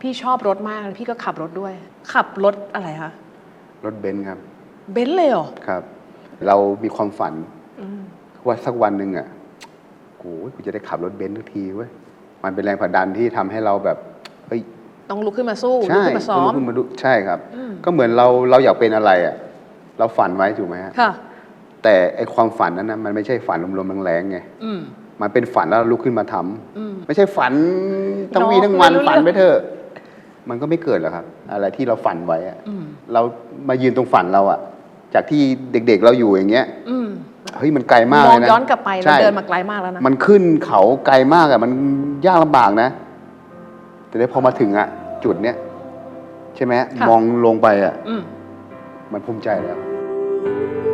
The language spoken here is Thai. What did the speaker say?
พี่ชอบรถมากพี่ก็ขับรถด้วย ขับรถอะไรคะรถเบนซ์ครับ เบนซ์เลยเหรอ ครับ เรามีความฝันอืมว่าสักวันหนึ่งอะโอ้ยกูจะได้ขับรถเบนซ์ทุกทีเว้ยมันเป็นแรงผลักดันที่ทำให้เราแบบเฮ้ยต้องลุกขึ้นมาสู้ลุกใช่ขึ้นมาซ้อมลุกขึ้นมาดูใช่ครับ อืม ก็เหมือนเราเราอยากเป็นอะไรอะเราฝันไว้ถูกไหมฮะค่ะ แต่ไอความฝันนั้นนะมันไม่ใช่ฝันลมๆแรงๆไงอืม มันเป็นฝันแล้วเราลุกขึ้นมาทำอืม ไม่ใใช่ฝันทั้งวีน้องทั้งวันไม่รู้ฝันเรื่องไปเถอะ มันก็ไม่เกิดหรอกครับ อะไรที่เราฝันไว้อะอืมเรามายืนตรงฝันเราอะจากที่เด็กๆเราอยู่อย่างเงี้ยอืมเฮ้ยมันไกลมากมเลองยนะย้อนกลับไปเราใช่ เดินมาไกลมากแล้วนะ มันขึ้นเขาไกลมากอะมันยากลำบากนะ แต่ได้พอมาถึงอะจุดเนี้ยใช่ไหมค่ะ มองลงไปอะอืม มันภูมิใจแล้วอ